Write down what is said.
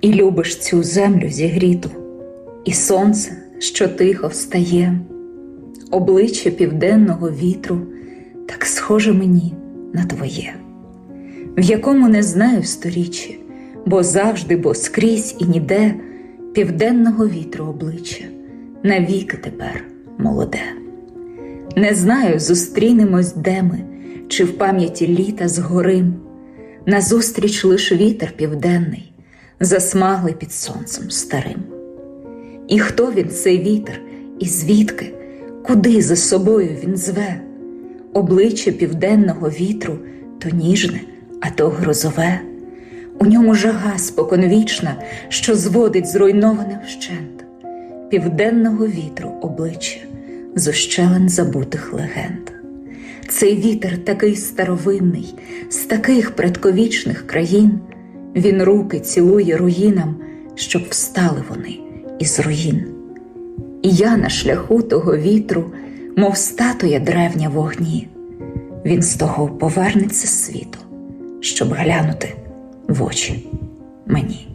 І любиш цю землю зігріту, і сонце, що тихо встає, обличчя південного вітру, так схоже мені на твоє, в якому не знаю сторіччя, бо завжди, бо скрізь і ніде південного вітру обличчя, навіки тепер молоде. Не знаю, зустрінемось де ми, чи в пам'яті літа згорим. Назустріч лиш вітер південний, засмаглий під сонцем старим. І хто він цей вітер, і звідки, куди за собою він зве? Обличчя південного вітру то ніжне, а то грозове. У ньому жага споконвічна, що зводить зруйноване вщент, південного вітру обличчя з ущелин забутих легенд. Цей вітер такий старовинний, з таких предковічних країн, він руки цілує руїнам, щоб встали вони із руїн. І я на шляху того вітру, мов статуя древня вогні, він з того повернеться з світу, щоб глянути в очі мені.